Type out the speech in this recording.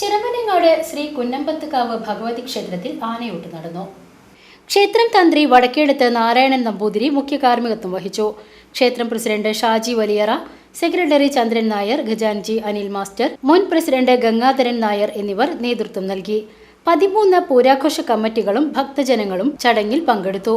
ചിറമനങ്ങാട് ശ്രീ കുന്നമ്പത്തുകാവ് ഭഗവതി ക്ഷേത്രത്തിൽ ആനയൂട്ട് നടന്നു. ക്ഷേത്രം തന്ത്രി വടക്കേടത്ത് നാരായണൻ നമ്പൂതിരി മുഖ്യ കാർമ്മികത്വം വഹിച്ചു. ക്ഷേത്രം പ്രസിഡന്റ് ഷാജി വലിയറ സെക്രട്ടറി ചന്ദ്രൻ നായർ ഖജാൻജി അനിൽ മാസ്റ്റർ മുൻ പ്രസിഡന്റ് ഗംഗാധരൻ നായർ എന്നിവർ നേതൃത്വം നൽകി. പതിമൂന്ന് പൂരാഘോഷ കമ്മിറ്റികളും ഭക്തജനങ്ങളും ചടങ്ങിൽ പങ്കെടുത്തു.